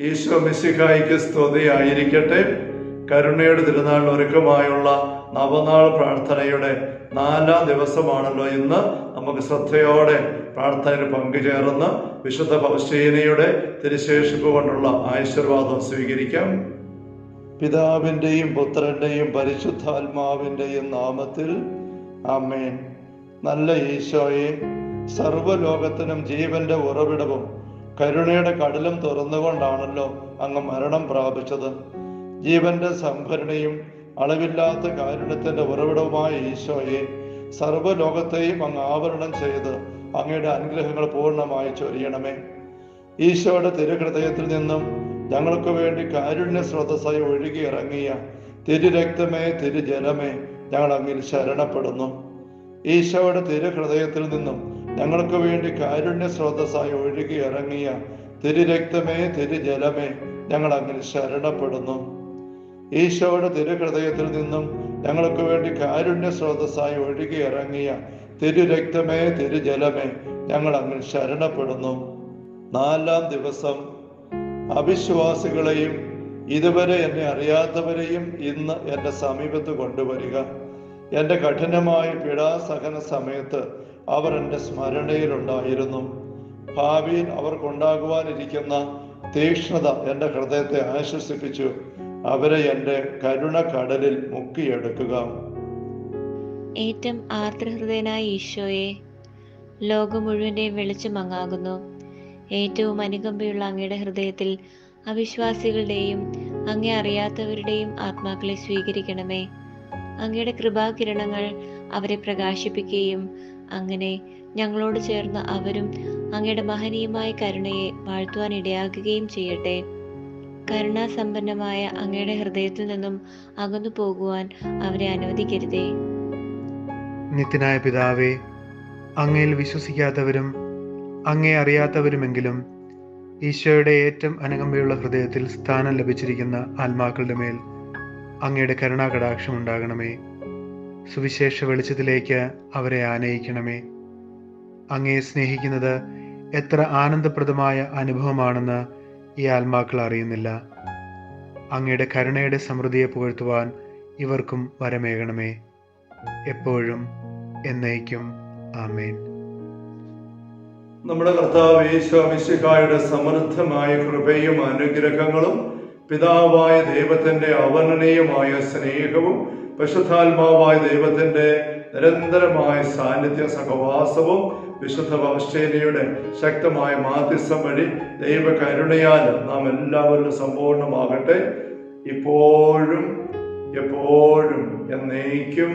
ഈശോ മിശിഹായിക്ക് സ്തുതിയായിരിക്കട്ടെ. കരുണയുടെ തിരുനാൾ ഒരുക്കമായുള്ള നവനാൾ പ്രാർത്ഥനയുടെ നാലാം ദിവസമാണല്ലോ ഇന്ന്. നമുക്ക് ശ്രദ്ധയോടെ പ്രാർത്ഥനയിൽ പങ്കുചേർന്ന് വിശുദ്ധ പൗശീനയുടെ തിരുശേഷിപ്പ് കൊണ്ടുള്ള ആശീർവാദം സ്വീകരിക്കാം. പിതാവിന്റെയും പുത്രന്റെയും പരിശുദ്ധാത്മാവിന്റെയും നാമത്തിൽ ആമേൻ. നല്ല ഈശോയെ സർവലോകത്തിനും ജീവന്റെ ഉറവിടവും കരുണയുടെ കടലും തുറന്നുകൊണ്ടാണല്ലോ അങ്ങ് മരണം പ്രാപിച്ചത്. ജീവന്റെ സംഭരണയും അളവില്ലാത്ത കാരുണ്യത്തിന്റെ ഉറവിടവുമായ ഈശോയെ സർവലോകത്തെയും അങ്ങ് ആവരണം ചെയ്ത് അങ്ങയുടെ അനുഗ്രഹങ്ങൾ പൂർണമായി ചൊരിയണമേ. ഈശോയുടെ തിരുഹൃദയത്തിൽ നിന്നും ഞങ്ങൾക്ക് വേണ്ടി കാരുണ്യ സ്രോതസ്സായി ഒഴുകി ഇറങ്ങിയ തിരുരക്തമേ തിരുജലമേ ഞങ്ങൾ അങ്ങിൽ ശരണപ്പെടുന്നു. ഈശോയുടെ തിരുഹൃദയത്തിൽ നിന്നും ഞങ്ങൾക്ക് വേണ്ടി കാരുണ്യ സ്രോതസ്സായി ഒഴുകി ഇറങ്ങിയ തിരുരക്തമേ തിരുജലമേ ഞങ്ങൾ അങ്ങനെ ശരണപ്പെടുന്നു. ഈശോയുടെ തിരുഹൃദയത്തിൽ നിന്നും ഞങ്ങൾക്ക് വേണ്ടി കാരുണ്യ സ്രോതസ്സായി ഒഴുകി ഇറങ്ങിയ തിരുരക്തമേ തിരുജലമേ ഞങ്ങൾ അങ്ങനെ ശരണപ്പെടുന്നു. നാലാം ദിവസം അവിശ്വാസികളെയും ഇതുവരെ എന്നെ അറിയാത്തവരെയും ഇന്ന് എന്റെ സമീപത്ത് കൊണ്ടുവരിക. എന്റെ കഠിനമായ പിടാസഹന സമയത്ത് അവർ എന്റെ സ്മരണയിലുണ്ടായിരുന്നു. ഭാവിയിൽ അവർക്കുണ്ടാകുവാനിരിക്കുന്ന തീക്ഷ്ണത എന്റെ ഹൃദയത്തെ ആശ്വസിപ്പിച്ചു. അവരെ എന്റെ കരുണ കടലിൽ മുക്കിയെടുക്കുക. ഏറ്റവും ആർദ്രഹൃദയനായ ഈശോയെ ലോകം മുഴുവന്റെയും വെളിച്ചമങ്ങാകുന്നു ഏറ്റവും അനുകമ്പയുള്ള അങ്ങയുടെ ഹൃദയത്തിൽ അവിശ്വാസികളുടെയും അങ്ങേ അറിയാത്തവരുടെയും ആത്മാക്കളെ സ്വീകരിക്കണമേ. അങ്ങയുടെ കൃപാകിരണങ്ങൾ അവരെ പ്രകാശിപ്പിക്കുകയും അങ്ങനെ ഞങ്ങളോട് ചേർന്ന് അവരും അങ്ങയുടെ മഹനീയമായ കരുണയെ വാഴ്ത്തുവാൻ ഇടയാക്കുകയും ചെയ്യട്ടെ. കരുണാസമ്പന്നമായ അങ്ങയുടെ ഹൃദയത്തിൽ നിന്നും അകന്നു പോകുവാൻ അവരെ അനുവദിക്കരുതേ. നിത്യനായ പിതാവേ അങ്ങയിൽ വിശ്വസിക്കാത്തവരും അങ്ങേ അറിയാത്തവരുമെങ്കിലും ഈശോയുടെ ഏറ്റവും അനുകമ്പയുള്ള ഹൃദയത്തിൽ സ്ഥാനം ലഭിച്ചിരിക്കുന്ന ആത്മാക്കളുടെ മേൽ അങ്ങയുടെ കരുണാകടാക്ഷം ഉണ്ടാകണമേ. സുവിശേഷ വെളിച്ചത്തിലേക്ക് അവരെ ആനയിക്കണമേ. അങ്ങയെ സ്നേഹിക്കുന്നത് എത്ര ആനന്ദപ്രദമായ അനുഭവമാണെന്ന് ഈ ആത്മാക്കൾ അറിയുന്നില്ല. അങ്ങയുടെ കരുണയുടെ സമൃദ്ധിയെ പുകഴ്ത്തുവാൻ ഇവർക്കും വരമേകണമേ. എപ്പോഴും എന്നേക്കും ആമേൻ. നമ്മുടെ കർത്താവ് ഈശോമിശിഹായുടെ സമൃദ്ധമായ കൃപയും അനുഗ്രഹങ്ങളും പിതാവായ ദൈവത്തിന്റെ അവർണനീയമായ സ്നേഹവും പശുദ്ധാത്മാവായ ദൈവത്തിന്റെ നിരന്തരമായ സാന്നിധ്യ സഹവാസവും വിശുദ്ധ വംശേനയുടെ ശക്തമായ മാധ്യസ്ഥം വഴി ദൈവകരുണയാൽ നാം എല്ലാവരും സമ്പൂർണമാകട്ടെ ഇപ്പോഴും എപ്പോഴും എന്നേക്കും.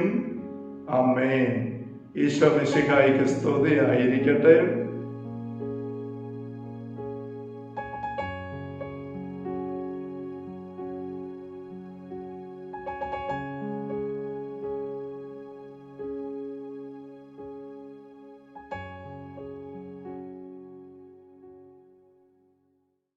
അമ്മേ ഈശോ മിശിഹായിക്ക് സ്തുതിയായിരിക്കട്ടെ.